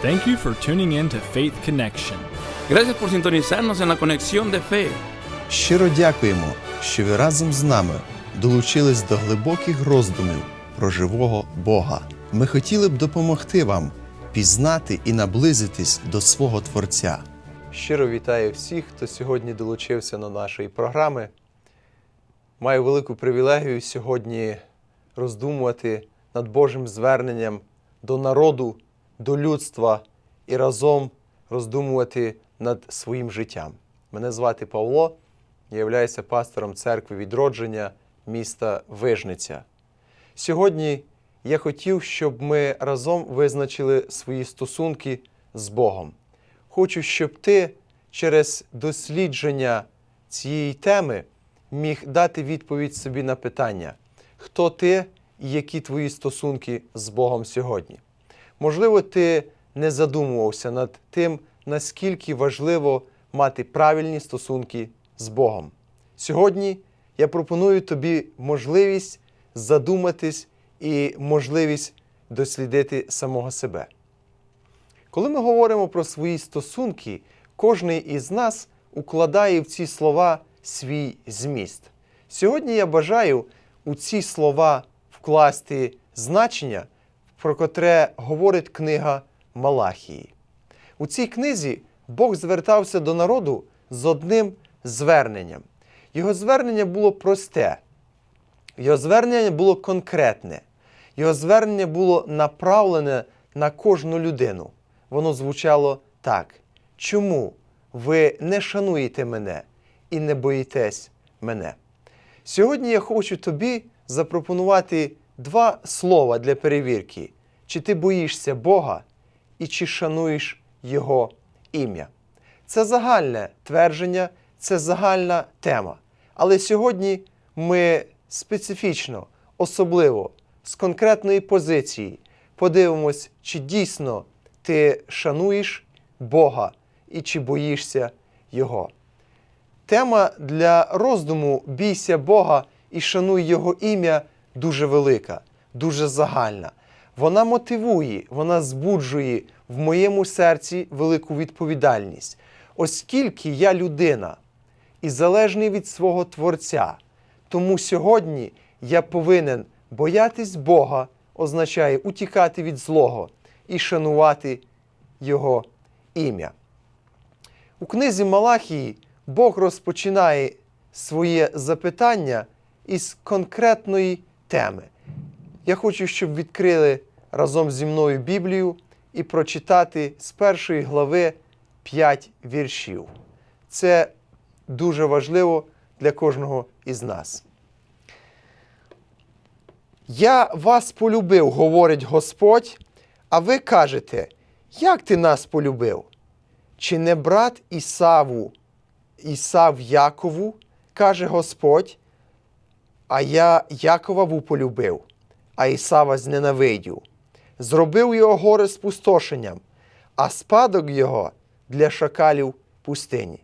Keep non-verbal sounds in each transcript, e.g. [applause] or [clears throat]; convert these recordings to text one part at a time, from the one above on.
Thank you for tuning in to Faith Connection. Gracias por sintonizarnos en la conexión de fe. Щиро дякуємо, що ви разом з нами долучились до глибоких роздумів про живого Бога. Ми хотіли б допомогти вам пізнати і наблизитись до свого Творця. Щиро вітаю всіх, хто сьогодні долучився до нашої програми. Маю велику привілегію сьогодні роздумувати над Божим зверненням до народу, до людства і разом роздумувати над своїм життям. Мене звати Павло, я являюся пастором церкви відродження міста Вижниця. Сьогодні я хотів, щоб ми разом визначили свої стосунки з Богом. Хочу, щоб ти через дослідження цієї теми міг дати відповідь собі на питання, хто ти і які твої стосунки з Богом сьогодні. Можливо, ти не задумувався над тим, наскільки важливо мати правильні стосунки з Богом. Сьогодні я пропоную тобі можливість задуматись і можливість дослідити самого себе. Коли ми говоримо про свої стосунки, кожен із нас укладає в ці слова свій зміст. Сьогодні я бажаю у ці слова вкласти значення, про котре говорить книга Малахії. У цій книзі Бог звертався до народу з одним зверненням. Його звернення було просте, його звернення було конкретне, його звернення було направлене на кожну людину. Воно звучало так: чому ви не шануєте мене і не боїтесь мене? Сьогодні я хочу тобі запропонувати два слова для перевірки: чи ти боїшся Бога і чи шануєш Його ім'я. Це загальне твердження, це загальна тема. Але сьогодні ми специфічно, особливо з конкретної позиції подивимось, чи дійсно ти шануєш Бога і чи боїшся Його. Тема для роздуму бійся Бога і шануй Його ім'я дуже велика, дуже загальна. Вона мотивує, вона збуджує в моєму серці велику відповідальність, оскільки я людина і залежний від свого Творця. Тому сьогодні я повинен боятись Бога, означає утікати від злого і шанувати Його ім'я. У книзі Малахії Бог розпочинає своє запитання із конкретної теми. Я хочу, щоб відкрили разом зі мною Біблію і прочитати з першої глави 5 віршів. Це дуже важливо для кожного із нас. Я вас полюбив, говорить Господь, а ви кажете, як ти нас полюбив? Чи не брат Ісаву, Ісав Якову, каже Господь, а я Яковаву полюбив, а Ісава зненавидів. Зробив його горе спустошенням, а спадок його для шакалів пустині.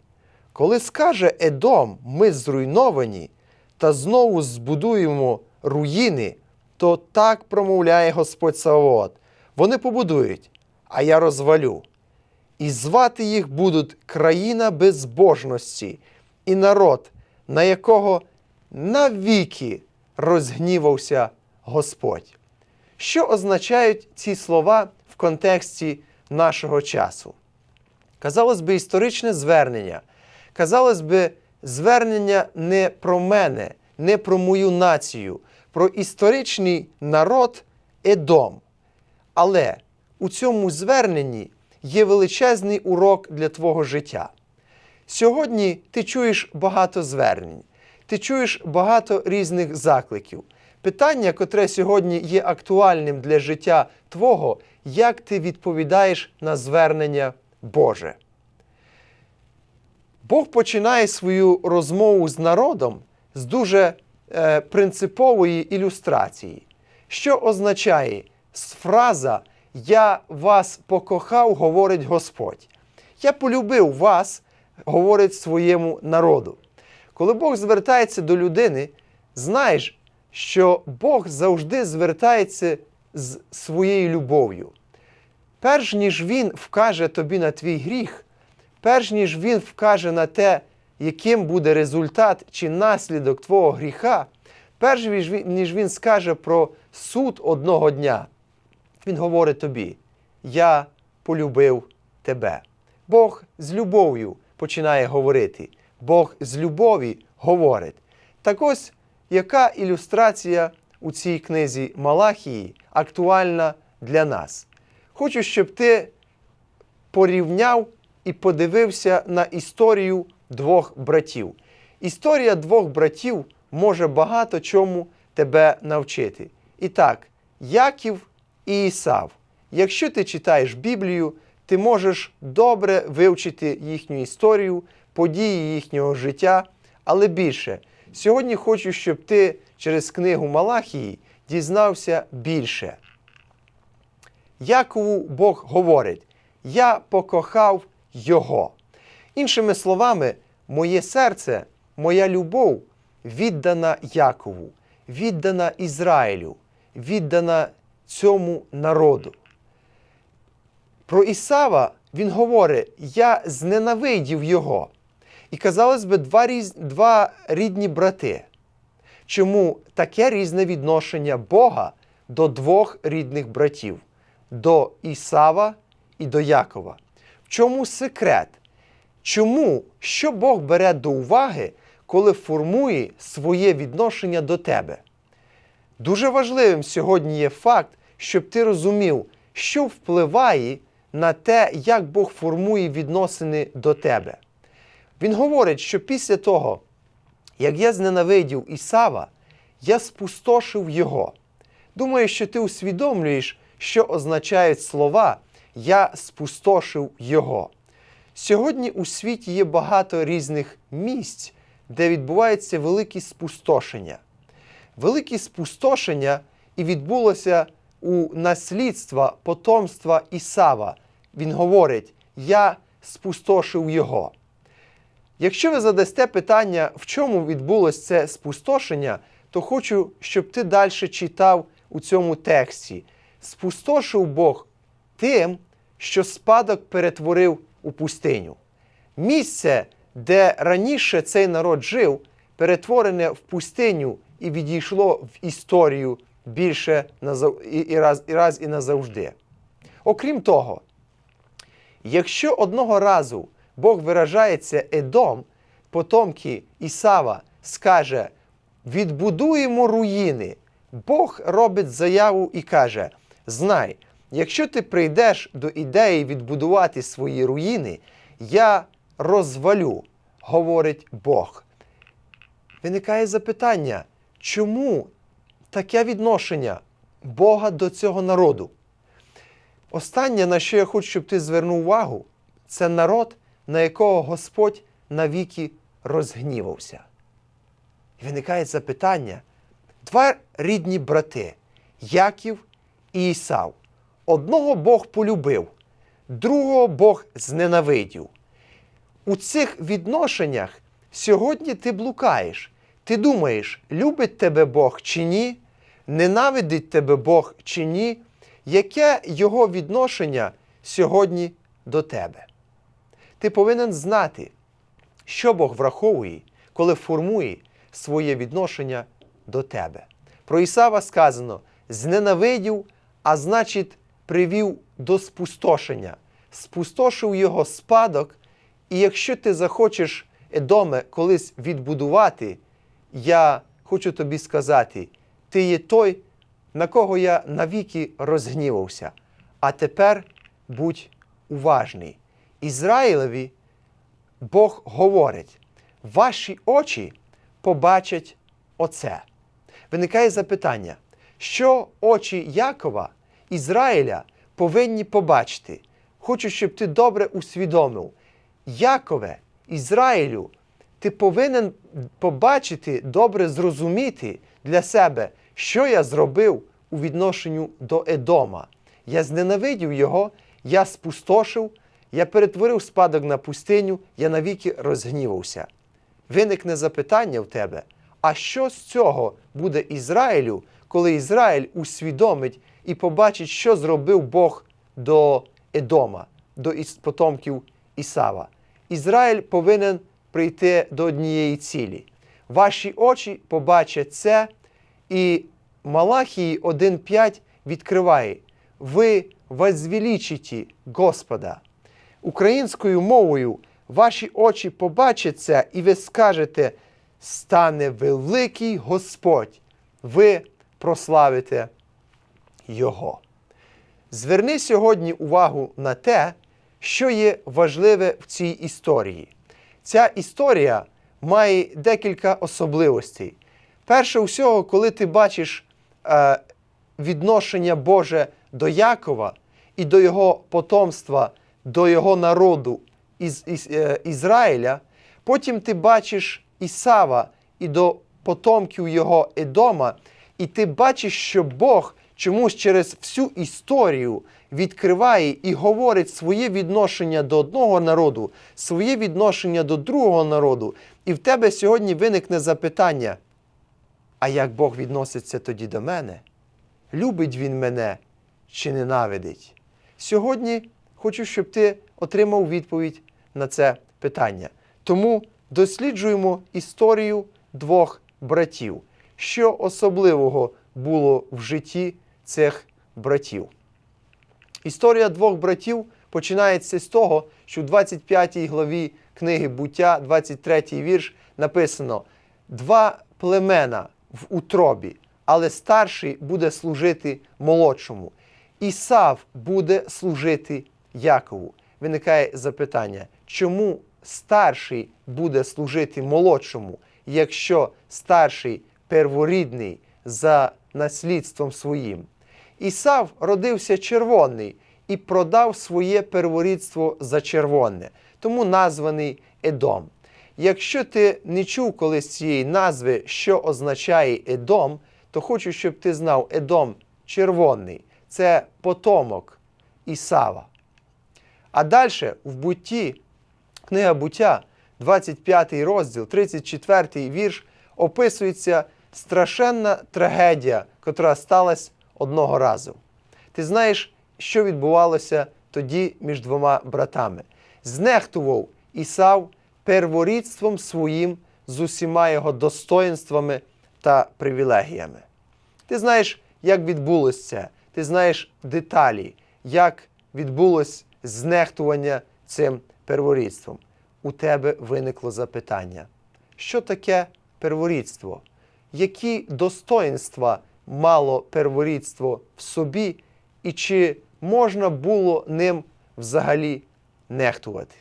Коли скаже Едом, ми зруйновані та знову збудуємо руїни, то так промовляє Господь Савоот. Вони побудують, а я розвалю. І звати їх будуть країна безбожності і народ, на якого навіки розгнівався Господь. Що означають ці слова в контексті нашого часу? Казалось би, історичне звернення. Казалось би, звернення не про мене, не про мою націю, про історичний народ Едом. Але у цьому зверненні є величезний урок для твого життя. Сьогодні ти чуєш багато звернень, ти чуєш багато різних закликів. Питання, котре сьогодні є актуальним для життя Твого, як ти відповідаєш на звернення Боже. Бог починає свою розмову з народом з дуже е, принципової ілюстрації, що означає фраза Я вас покохав, говорить Господь. Я полюбив вас, говорить своєму народу. Коли Бог звертається до людини, знаєш, що Бог завжди звертається з своєю любов'ю. перш ніж він вкаже тобі на твій гріх, перш ніж він вкаже на те, яким буде результат чи наслідок твого гріха, перш ніж він, скаже про суд одного дня, він говорить тобі: Я полюбив тебе. Бог з любов'ю починає говорити. Бог з любові говорить. Так ось, яка ілюстрація у цій книзі Малахії актуальна для нас? Хочу, щоб ти порівняв і подивився на історію двох братів. Історія двох братів може багато чому тебе навчити. І так, Яків і Ісав. Якщо ти читаєш Біблію, ти можеш добре вивчити їхню історію, події їхнього життя, але більше. Сьогодні хочу, щоб ти через книгу Малахії дізнався більше. Якову Бог говорить: Я покохав Його. Іншими словами, моє серце, моя любов віддана Якову, віддана Ізраїлю, віддана цьому народу. Про Ісава він говорить: Я зненавидів його. І казалось би, два, різ... два рідні брати. Чому таке різне відношення Бога до двох рідних братів до Ісава і до Якова? В чому секрет? Чому що Бог бере до уваги, коли формує своє відношення до тебе? Дуже важливим сьогодні є факт, щоб ти розумів, що впливає на те, як Бог формує відносини до тебе. Він говорить, що після того, як я зненавидів Ісава, я спустошив його. Думаю, що ти усвідомлюєш, що означають слова Я спустошив його. Сьогодні у світі є багато різних місць, де відбуваються великі спустошення. Великі спустошення і відбулося у наслідства потомства Ісава. Він говорить: Я спустошив його. Якщо ви задасте питання, в чому відбулося це спустошення, то хочу, щоб ти далі читав у цьому тексті. Спустошив Бог тим, що спадок перетворив у пустиню. Місце, де раніше цей народ жив, перетворене в пустиню і відійшло в історію більше і, раз, і раз і назавжди. Окрім того, якщо одного разу Бог виражається Едом, потомки Ісава скаже: відбудуємо руїни. Бог робить заяву і каже: Знай, якщо ти прийдеш до ідеї відбудувати свої руїни, я розвалю, говорить Бог. Виникає запитання, чому таке відношення Бога до цього народу? Останнє, на що я хочу, щоб ти звернув увагу, це народ, на якого Господь навіки розгнівався. І виникає запитання: два рідні брати Яків і Ісав. Одного Бог полюбив, другого Бог зненавидів. У цих відношеннях сьогодні ти блукаєш. Ти думаєш, любить тебе Бог чи ні, ненавидить тебе Бог чи ні, яке його відношення сьогодні до тебе? Ти повинен знати, що Бог враховує, коли формує своє відношення до тебе. Про Ісава сказано: зненавидів, а значить, привів до спустошення, спустошив його спадок. І якщо ти захочеш Едоме колись відбудувати, я хочу тобі сказати, ти є той, на кого я навіки розгнівався. А тепер будь уважний. Ізраїлеві Бог говорить: ваші очі побачать оце. Виникає запитання, що очі Якова, Ізраїля повинні побачити. Хочу, щоб ти добре усвідомив. Якове, Ізраїлю, ти повинен побачити, добре зрозуміти для себе, що я зробив у відношенню до Едома. Я зненавидів його, я спустошив, я перетворив спадок на пустиню, я навіки розгнівався. Виникне запитання в тебе, а що з цього буде Ізраїлю, коли Ізраїль усвідомить і побачить, що зробив Бог до Едома, до потомків Ісава. Ізраїль повинен прийти до однієї цілі. Ваші очі побачать це, і Малахії 1.5 відкриває: Ви возвеличите Господа. Українською мовою ваші очі побачать це, і ви скажете: стане великий Господь, ви прославите Його. Зверни сьогодні увагу на те, що є важливе в цій історії. Ця історія має декілька особливостей. Перше всього, коли ти бачиш е, відношення Боже до Якова і до його потомства, до його народу із, із, е, Ізраїля, потім ти бачиш Ісава і до потомків його Едома, і ти бачиш, що Бог чомусь через всю історію відкриває і говорить своє відношення до одного народу, своє відношення до другого народу. І в тебе сьогодні виникне запитання: а як Бог відноситься тоді до мене? Любить Він мене чи ненавидить? Сьогодні хочу, щоб ти отримав відповідь на це питання. Тому досліджуємо історію двох братів. Що особливого було в житті цих братів? Історія двох братів починається з того, що в 25 главі книги Буття, 23 вірш, написано: два племена в утробі, але старший буде служити молодшому. Ісав буде служити Якову. Виникає запитання, чому старший буде служити молодшому, якщо старший перворідний за наслідством своїм? Ісав родився червоний і продав своє перворідство за червоне, тому названий Едом. Якщо ти не чув колись цієї назви, що означає Едом, то хочу, щоб ти знав Едом червоний це потомок Ісава. А далі в бутті, книга буття, 25 розділ, 34 вірш, описується страшенна трагедія, котра сталася одного разу. Ти знаєш, що відбувалося тоді між двома братами? Знехтував Ісав перворідством своїм з усіма його достоїнствами та привілегіями. Ти знаєш, як відбулося це, ти знаєш деталі, як відбулось знехтування цим перворідством. У тебе виникло запитання, що таке перворідство? Які достоїнства мало перворідство в собі, і чи можна було ним взагалі нехтувати?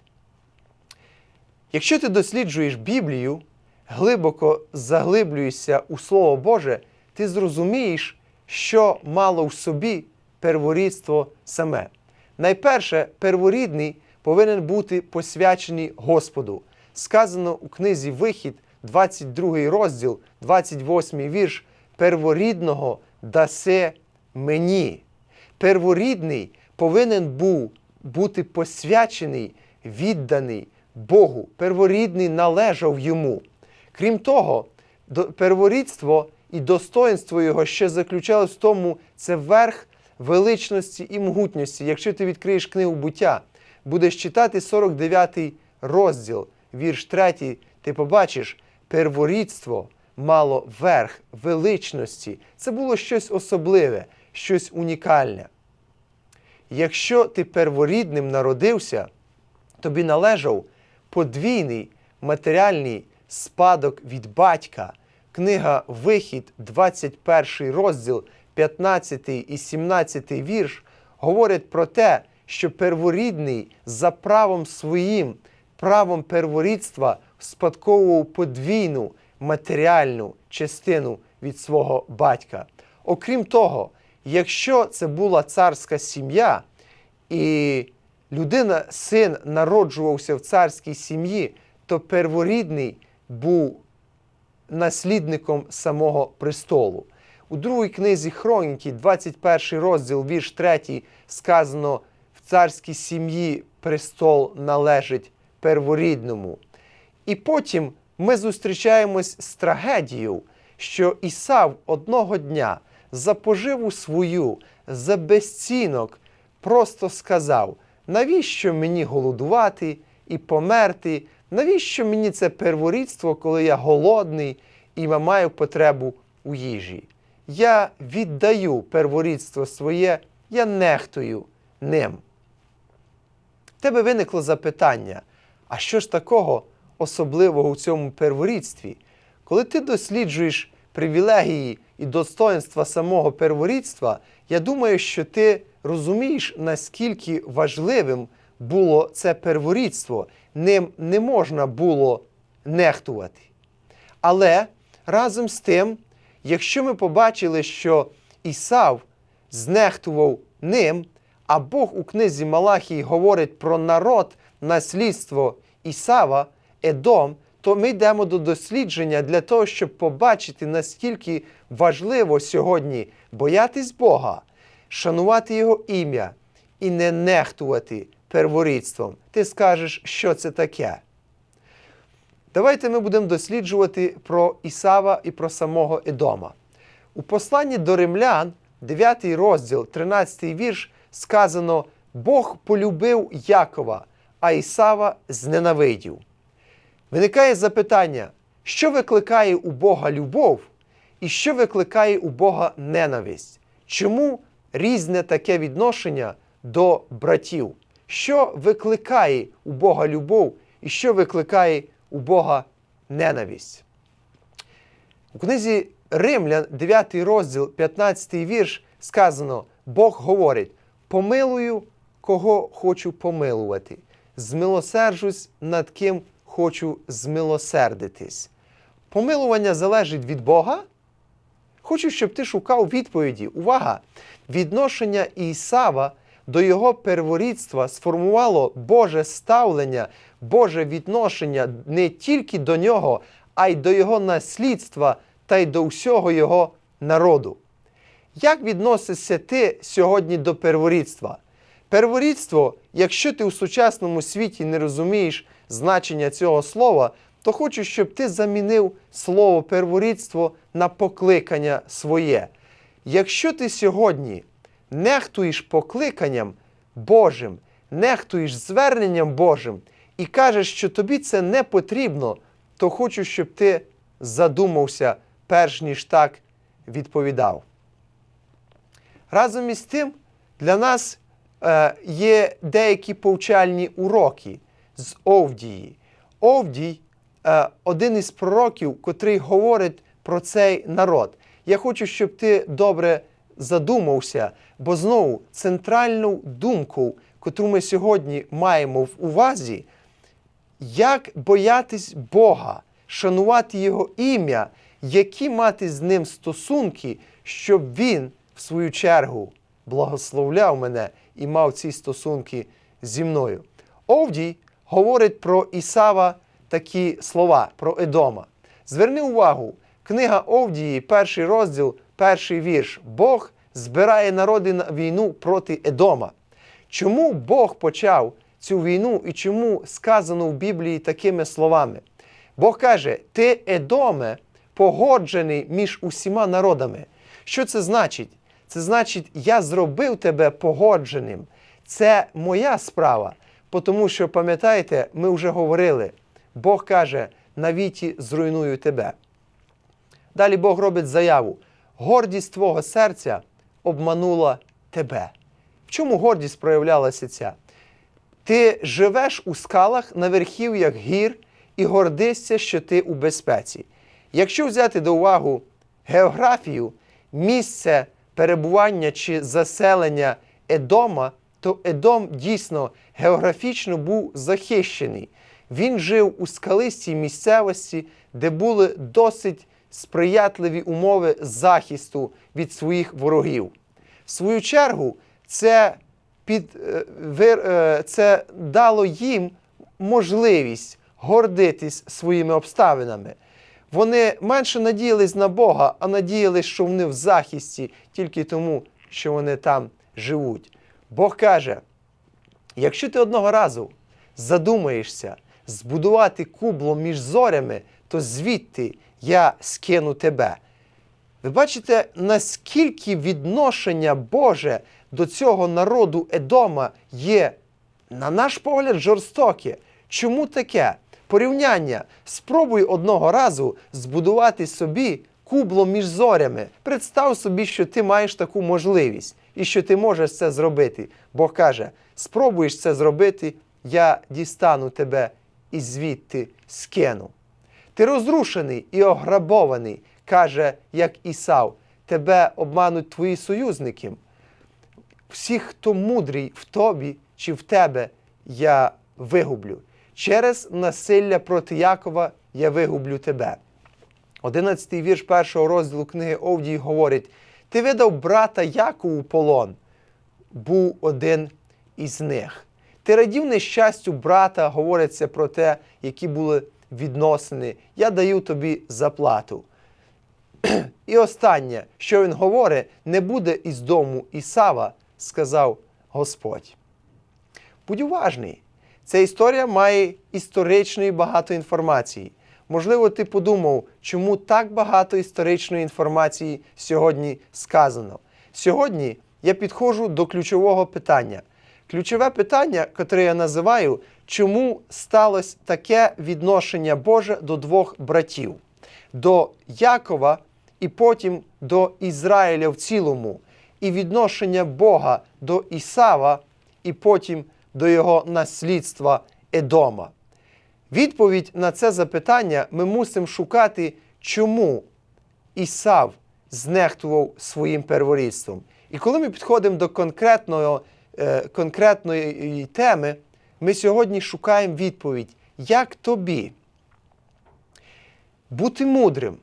Якщо ти досліджуєш Біблію, глибоко заглиблюєшся у Слово Боже, ти зрозумієш, що мало в собі перворідство саме. Найперше, перворідний повинен бути посвячений Господу. Сказано у книзі Вихід, 22 розділ, 28 вірш, перворідного дасе мені. Перворідний повинен був бути посвячений, відданий Богу. Перворідний належав йому. Крім того, перворідство і достоинство його ще заключалось в тому, це верх величності і могутності. Якщо ти відкриєш книгу буття, будеш читати 49 розділ, вірш 3, ти побачиш, перворідство мало верх величності. Це було щось особливе, щось унікальне. Якщо ти перворідним народився, тобі належав подвійний матеріальний спадок від батька. Книга Вихід, 21 розділ, 15 і 17 вірш говорять про те, що перворідний за правом своїм, правом перворідства спадковував подвійну матеріальну частину від свого батька. Окрім того, якщо це була царська сім'я, і людина, син народжувався в царській сім'ї, то перворідний був наслідником самого престолу. У другій книзі Хроніки, 21 розділ, вірш 3, сказано: в царській сім'ї престол належить перворідному. І потім ми зустрічаємось з трагедією, що Ісав одного дня за поживу свою, за безцінок просто сказав: навіщо мені голодувати і померти? Навіщо мені це перворідство, коли я голодний і маю потребу у їжі? Я віддаю перворідство своє, я нехтую ним. В тебе виникло запитання, а що ж такого особливого у цьому перворідстві? Коли ти досліджуєш привілегії і достоинства самого перворідства, я думаю, що ти розумієш, наскільки важливим було це перворідство. Ним не можна було нехтувати. Але разом з тим, якщо ми побачили, що Ісав знехтував ним, а Бог у книзі Малахії говорить про народ, наслідство Ісава, Едом, то ми йдемо до дослідження для того, щоб побачити, наскільки важливо сьогодні боятись Бога, шанувати Його ім'я і не нехтувати перворідством. Ти скажеш, що це таке. Давайте ми будемо досліджувати про Ісава і про самого Едома. У посланні до римлян, 9 розділ, 13 вірш, сказано: Бог полюбив Якова, а Ісава зненавидів. Виникає запитання, що викликає у Бога любов і що викликає у Бога ненависть? Чому різне таке відношення до братів? Що викликає у Бога любов і що викликає у Бога ненависть? У книзі Римлян, 9 розділ, 15 вірш, сказано: Бог говорить: помилую, кого хочу помилувати, змилосерджусь над ким хочу змилосердитись. Помилування залежить від Бога. Хочу, щоб ти шукав відповіді. Увага! Відношення Ісава до його перворідства сформувало Боже ставлення, Боже відношення не тільки до нього, а й до його наслідства та й до всього його народу. Як відносишся ти сьогодні до перворідства? Перворідство, якщо ти у сучасному світі не розумієш значення цього слова, то хочу, щоб ти замінив слово перворідство на покликання своє. Якщо ти сьогодні нехтуєш покликанням Божим, нехтуєш зверненням Божим і кажеш, що тобі це не потрібно, то хочу, щоб ти задумався, перш ніж так відповідав. Разом із тим, для нас е, є деякі повчальні уроки з Овдії. Овдій е, один із пророків, котрий говорить про цей народ. Я хочу, щоб ти добре задумався, бо знову центральну думку, котру ми сьогодні маємо в увазі, як боятись Бога, шанувати Його ім'я, які мати з ним стосунки, щоб Він, в свою чергу, благословляв мене і мав ці стосунки зі мною. Овдій говорить про Ісава такі слова, про Едома. Зверни увагу, книга Овдії, перший розділ, перший вірш. Бог збирає народи на війну проти Едома. Чому Бог почав цю війну і чому сказано в Біблії такими словами? Бог каже: Ти, Едоме, погоджений між усіма народами. Що це значить? Це значить, я зробив тебе погодженим. Це моя справа. Тому що, пам'ятаєте, ми вже говорили, Бог каже, навіті зруйную тебе. Далі Бог робить заяву: гордість твого серця обманула тебе. В чому гордість проявлялася ця? Ти живеш у скалах на верхів'ях гір і гордишся, що ти у безпеці. Якщо взяти до уваги географію, місце перебування чи заселення Едома, то Едом дійсно географічно був захищений. Він жив у скалистій місцевості, де були досить сприятливі умови захисту від своїх ворогів. В свою чергу, це, під, е, е, це дало їм можливість гордитись своїми обставинами. Вони менше надіялись на Бога, а надіялись, що вони в захисті тільки тому, що вони там живуть. Бог каже: якщо ти одного разу задумаєшся збудувати кубло між зорями, то звідти я скину тебе. Ви бачите, наскільки відношення Боже до цього народу Едома є на наш погляд, жорстоке. Чому таке? Порівняння. Спробуй одного разу збудувати собі кубло між зорями. Представ собі, що ти маєш таку можливість і що ти можеш це зробити. Бог каже: спробуєш це зробити, я дістану тебе і звідти скину. Ти розрушений і ограбований, каже, як Ісав. Тебе обмануть твої союзники. Всіх, хто мудрий в тобі чи в тебе, я вигублю. Через насилля проти Якова я вигублю тебе. Одинадцятий вірш першого розділу книги Овдій говорить: Ти видав брата Якову полон, був один із них. Ти радів нещастю брата, говориться про те, які були відносини. Я даю тобі заплату. [clears throat] І останнє, що він говорить, не буде із дому Ісава, сказав Господь. Будь уважний. Ця історія має історичної багато інформації. Можливо, ти подумав, чому так багато історичної інформації сьогодні сказано. Сьогодні я підходжу до ключового питання. Ключове питання, яке я називаю, чому сталося таке відношення Боже до двох братів: до Якова і потім до Ізраїля в цілому, і відношення Бога до Ісава, і потім до його наслідства Едома. Відповідь на це запитання ми мусимо шукати, чому Ісав знехтував своїм перворідством. І коли ми підходимо до конкретного, е, конкретної теми, ми сьогодні шукаємо відповідь, як тобі бути мудрим,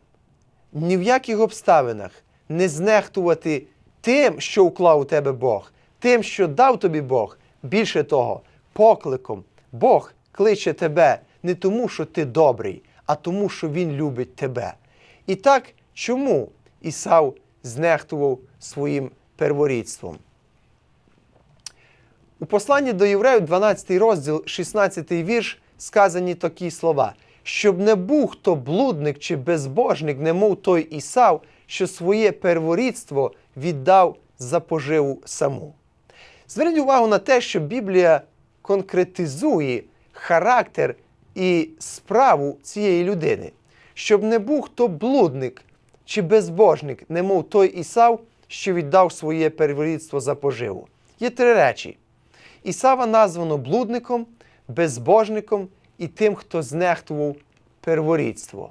ні в яких обставинах не знехтувати тим, що уклав у тебе Бог, тим, що дав тобі Бог. Більше того, покликом Бог кличе тебе не тому, що ти добрий, а тому, що Він любить тебе. І так, чому Ісав знехтував своїм перворідством? У посланні до Євреїв, 12 розділ, 16 вірш, сказані такі слова: щоб не був хто блудник чи безбожник, немов той Ісав, що своє перворідство віддав за поживу саму. Зверніть увагу на те, що Біблія конкретизує характер і справу цієї людини, щоб не був хто блудник чи безбожник, немов той Ісав, що віддав своє перворідство за поживу. Є три речі. Ісава названо блудником, безбожником і тим, хто знехтував перворідство.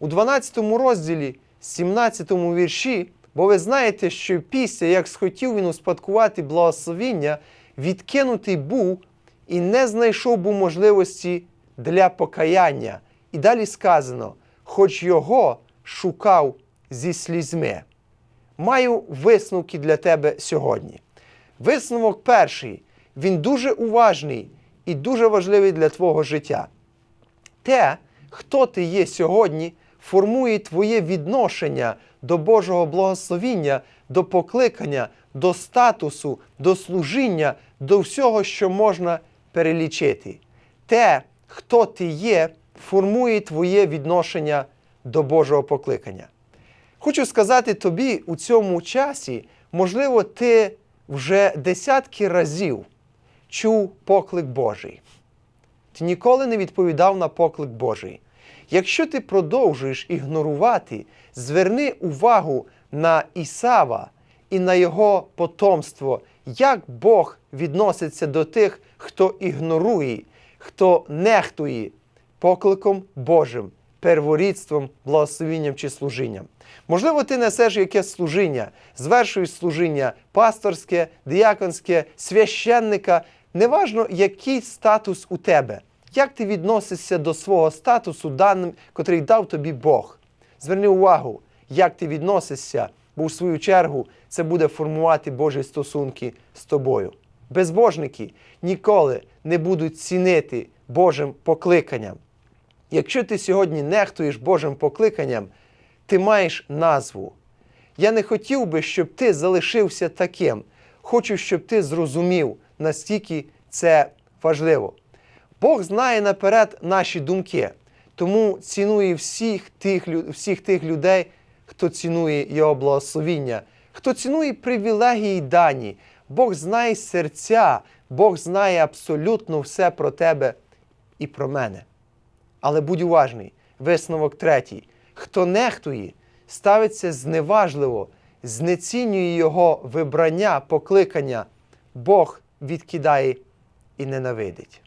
У 12 розділі, 17 вірші, бо ви знаєте, що після, як схотів він успадкувати благословіння, відкинутий був і не знайшов був можливості для покаяння. І далі сказано, хоч його шукав зі слізьми. Маю висновки для тебе сьогодні. Висновок перший. Він дуже уважний і дуже важливий для твого життя. Те, хто ти є сьогодні, формує твоє відношення до Божого благословіння, до покликання, до статусу, до служіння, до всього, що можна перелічити. Те, хто ти є, формує твоє відношення до Божого покликання. Хочу сказати тобі у цьому часі, можливо, ти вже десятки разів чув поклик Божий. Ти ніколи не відповідав на поклик Божий. Якщо ти продовжуєш ігнорувати, зверни увагу на Ісава і на його потомство, як Бог відноситься до тих, хто ігнорує, хто нехтує покликом Божим, перворідством, благословінням чи служінням. Можливо, ти несеш якесь служіння, звершуєш служіння пасторське, діяконське, священника. Неважно, який статус у тебе, як ти відносишся до свого статусу, даним, котрий дав тобі Бог. Зверни увагу, як ти відносишся, бо в свою чергу це буде формувати Божі стосунки з тобою. Безбожники ніколи не будуть цінити Божим покликанням. Якщо ти сьогодні нехтуєш Божим покликанням, ти маєш назву. Я не хотів би, щоб ти залишився таким. Хочу, щоб ти зрозумів, настільки це важливо. Бог знає наперед наші думки, тому цінує всіх тих, всіх тих людей, хто цінує Його благословіння, хто цінує привілегії дані. Бог знає серця Бог знає абсолютно все про тебе і про мене. Але будь уважний, висновок третій. Хто нехтує, ставиться зневажливо, знецінює його вибрання, покликання, Бог відкидає і ненавидить.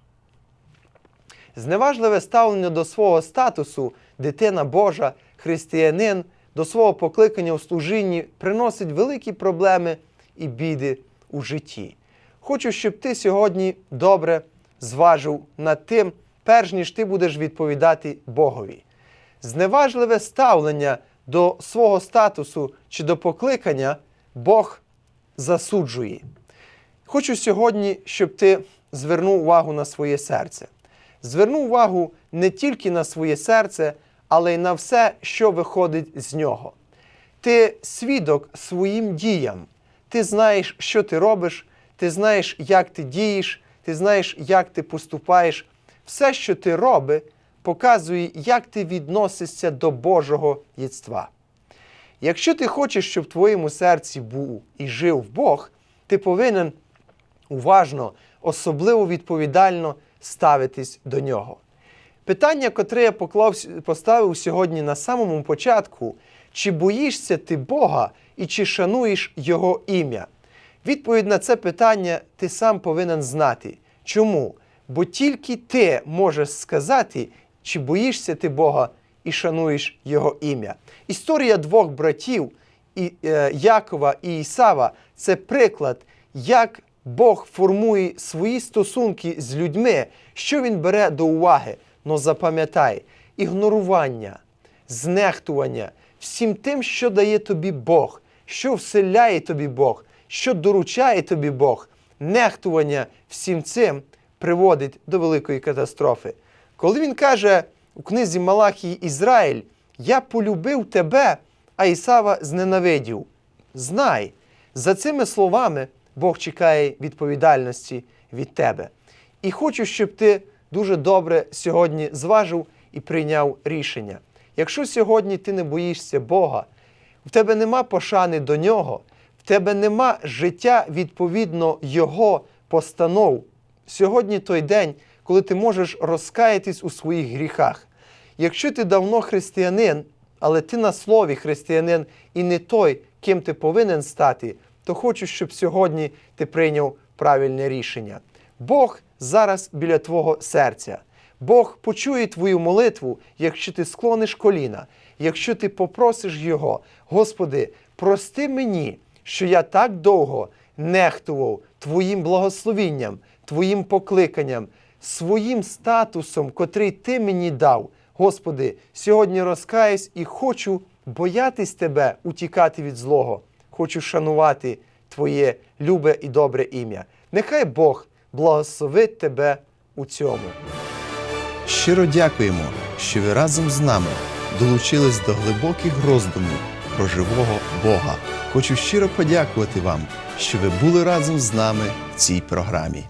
Зневажливе ставлення до свого статусу, дитина Божа, християнин, до свого покликання у служінні приносить великі проблеми і біди у житті. Хочу, щоб ти сьогодні добре зважив над тим, перш ніж ти будеш відповідати Богові. Зневажливе ставлення до свого статусу чи до покликання Бог засуджує. Хочу сьогодні, щоб ти звернув увагу на своє серце. Звернув увагу не тільки на своє серце, але й на все, що виходить з нього. Ти свідок своїм діям. Ти знаєш, що ти робиш, ти знаєш, як ти дієш, ти знаєш, як ти поступаєш. Все, що ти робиш, показує, як ти відносишся до Божого єства. Якщо ти хочеш, щоб в твоєму серці був і жив Бог, ти повинен уважно, особливо відповідально ставитись до нього. Питання, котре я поклав, поставив сьогодні на самому початку, чи боїшся ти Бога і чи шануєш Його ім'я? Відповідь на це питання ти сам повинен знати. Чому? Бо тільки ти можеш сказати, чи боїшся ти Бога і шануєш Його ім'я. Історія двох братів е, Якова і Ісава це приклад, як Бог формує свої стосунки з людьми, що він бере до уваги. Но запам'ятай, ігнорування, знехтування всім тим, що дає тобі Бог, що вселяє тобі Бог, що доручає тобі Бог, нехтування всім цим приводить до великої катастрофи. Коли він каже у книзі Малахії Ізраїль, я полюбив тебе, а Ісава зненавидів. Знай, за цими словами Бог чекає відповідальності від тебе. І хочу, щоб ти дуже добре сьогодні зважив і прийняв рішення. Якщо сьогодні ти не боїшся Бога, в тебе нема пошани до нього, в тебе нема життя відповідно Його постанов. Сьогодні той день, коли ти можеш розкаятись у своїх гріхах. Якщо ти давно християнин, але ти на слові християнин і не той, ким ти повинен стати, то хочу, щоб сьогодні ти прийняв правильне рішення. Бог зараз біля твого серця. Бог почує твою молитву, якщо ти склониш коліна, якщо ти попросиш Його, Господи, прости мені, що я так довго нехтував Твоїм благословінням, Твоїм покликанням, своїм статусом, котрий Ти мені дав. Господи, сьогодні розкаюсь і хочу боятись Тебе, утікати від злого. Хочу шанувати Твоє любе і добре ім'я. Нехай Бог благословить тебе у цьому. Щиро дякуємо, що ви разом з нами долучились до глибоких роздумів про живого Бога. Хочу щиро подякувати вам, що ви були разом з нами в цій програмі.